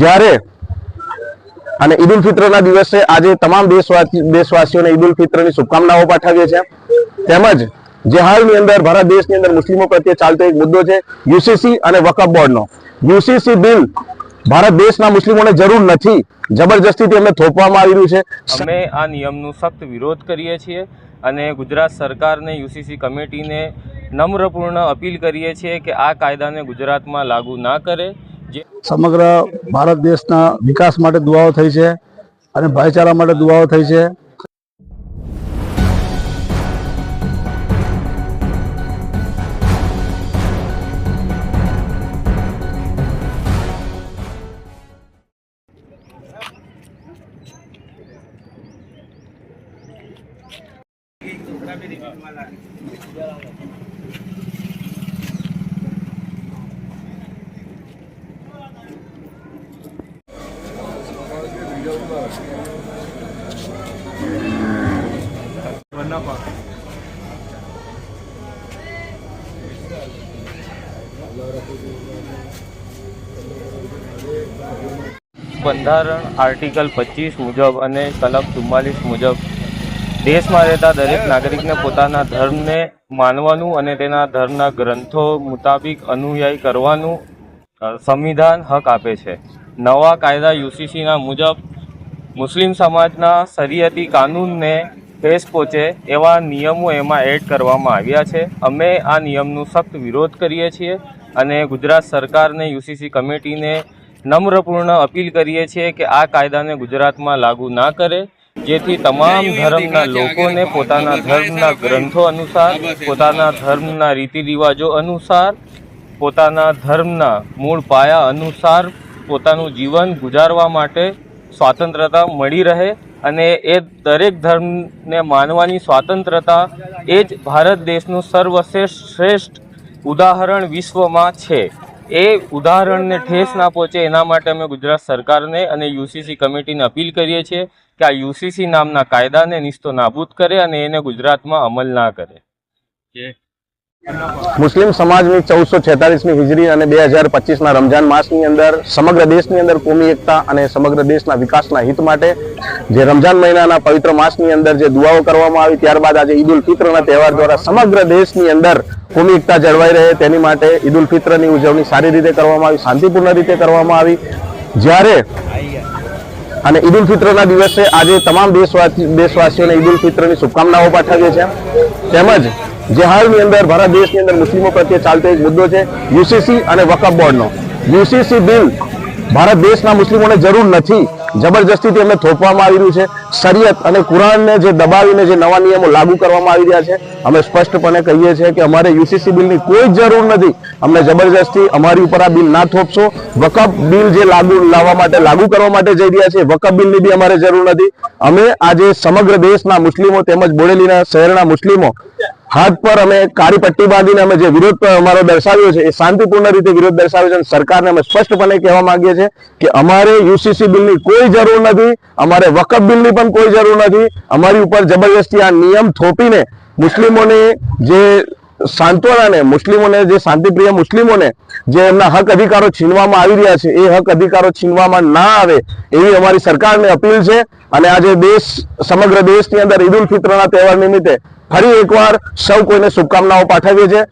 જ્યારે અને ઈદ ઉલ ફિત્રના દિવસે આજે તમામ દેશવાસી દેશવાસીઓને ઈદ ઉલ ફિત્રની શુભકામનાઓ પાઠવીએ છીએ. તેમજ જે હાલની અંદર ભારત દેશની અંદર મુસ્લિમો પ્રત્યે ચાલતો એક મુદ્દો છે, યુસીસી અને વકફ બોર્ડનો. યુસીસી બિલ ભારત દેશના મુસ્લિમોને જરૂર નથી. જબરજસ્તી એમને થોપવામાં આવી રહ્યું છે. અમે આ નિયમનું સખ્ત વિરોધ કરીએ છીએ અને ગુજરાત સરકારને, યુસીસી કમિટીને નમ્રપૂર્ણ અપીલ કરીએ છીએ કે આ કાયદાને ગુજરાતમાં લાગુ ના કરે. સમગ્ર ભારત દેશના વિકાસ માટે દુઆઓ થઈ છે અને ભાઈચારા માટે દુઆઓ થઈ છે. બંધારણ આર્ટિકલ પચીસ મુજબ અને કલમ ચુમ્માલીસ મુજબ દેશમાં રહેતા દરેક નાગરિકને પોતાના ધર્મને માનવાનું અને તેના ધર્મના ગ્રંથો મુતાબિક અનુયાયી કરવાનું સંવિધાન હક આપે છે. નવા કાયદા યુસીસીના મુજબ મુસ્લિમ સમાજના શરિયતી કાનૂનને ઠેસ પહોંચે એવા નિયમો એમાં એડ કરવામાં આવ્યા છે. અમે આ નિયમનું સખ્ત વિરોધ કરીએ છીએ અને ગુજરાત સરકારને યુસીસી કમિટીને નમ્રપૂર્ણ અપીલ કરીએ છીએ કે આ કાયદાને ગુજરાતમાં લાગુ ના કરે. જેથી તમામ ધર્મના લોકોને પોતાના ધર્મના ગ્રંથો અનુસાર પોતાના ધર્મના રીતિ રિવાજો અનુસાર પોતાના ધર્મના મૂળ પાયા અનુસાર પોતાનું જીવન ગુજારવા માટે સ્વાતંત્રતા મળી રહે અને એ દરેક ધર્મને માનવાની સ્વાતંત્રતા એ જ ભારત દેશનું સર્વશ્રેષ્ઠ શ્રેષ્ઠ ઉદાહરણ વિશ્વમાં છે. એ ઉદાહરણને ઠેસ ના પહોંચે એના માટે અમે ગુજરાત સરકારને અને યુસીસી કમિટીને અપીલ કરીએ છીએ કે આ યુસીસી નામના કાયદાને નિસ્તો નાબૂદ કરે અને એને ગુજરાતમાં અમલ ના કરે. મુસ્લિમ સમાજની ચૌદસો છેતાલીસમી હિજરી અને બે હજાર પચીસના રમજાન માસની અંદર સમગ્ર દેશની અંદર કોમી એકતા અને સમગ્ર દેશના વિકાસના હિત માટે જે રમજાન મહિનાના પવિત્ર માસની અંદર જે દુઆઓ કરવામાં આવી, ત્યારબાદ આજે ઈદ ઉલ ફિત્રના તહેવાર દ્વારા સમગ્ર દેશની અંદર કોમી એકતા જળવાઈ રહે તેની માટે ઈદ ઉલ ફિત્રની ઉજવણી સારી રીતે કરવામાં આવી, શાંતિપૂર્ણ રીતે કરવામાં આવી. જ્યારે અને ઈદ ઉલ ફિત્રના દિવસે આજે તમામ દેશવાસી દેશવાસીઓને ઈદ ઉલ ફિત્રની શુભકામનાઓ પાઠવીએ છીએ. તેમજ જે અંદર ભારત દેશની અંદર મુસ્લિમો પ્રત્યે ચાલતો એક મુદ્દો છે યુસીસી અને વકફ બોર્ડનો. યુસીસી બિલ ભારત દેશના મુસ્લિમોને જરૂર નથી. જબરજસ્તીથી એમને થોપવામાં આવી રહ્યું છે. શરિયત અને કુરાનને જે દબાવીને જે નવા નિયમો લાગુ કરવામાં આવી રહ્યા છે, અમે સ્પષ્ટપણે કહીએ છીએ કે અમારે યુસીસી બિલની કોઈ જરૂર નથી. અમને જબરજસ્તી અમારી ઉપર આ બિલ ના થોપશો. વકફ બિલ જે લાગુ લાવવા માટે, લાગુ કરવા માટે જઈ રહ્યા છે, વકફ બિલની બી અમારે જરૂર નથી. અમે આજે સમગ્ર દેશના મુસ્લિમો તેમજ બોડેલીના શહેરના મુસ્લિમો હાથ પર અમે કાળી પટ્ટી બાંધીને અમે જે વિરોધ અમારો દર્શાવ્યો છે, એ શાંતિપૂર્ણ રીતે વિરોધ દર્શાવ્યો છે અને સરકારને અમે સ્પષ્ટપણે કહેવા માંગીએ છીએ કે અમારે યુસીસી બિલની કોઈ જરૂર નથી, અમારે વકફ બિલની પણ કોઈ જરૂર નથી. અમારી ઉપર જબરજસ્તી આ નિયમ થોપીને મુસ્લિમોને જે સાંત્વનાને, મુસ્લિમોને જે શાંતિપ્રિય મુસ્લિમોને જે એમના હક અધિકારો છીનવામાં આવી રહ્યા છે, એ હક અધિકારો છીનવામાં ના આવે એવી અમારી સરકારને અપીલ છે. અને આજે દેશ, સમગ્ર દેશની અંદર ઈદ ઉલ ફિત્રના તહેવાર નિમિત્તે ફરી એકવાર સૌ કોઈને શુભકામનાઓ પાઠવીએ છીએ.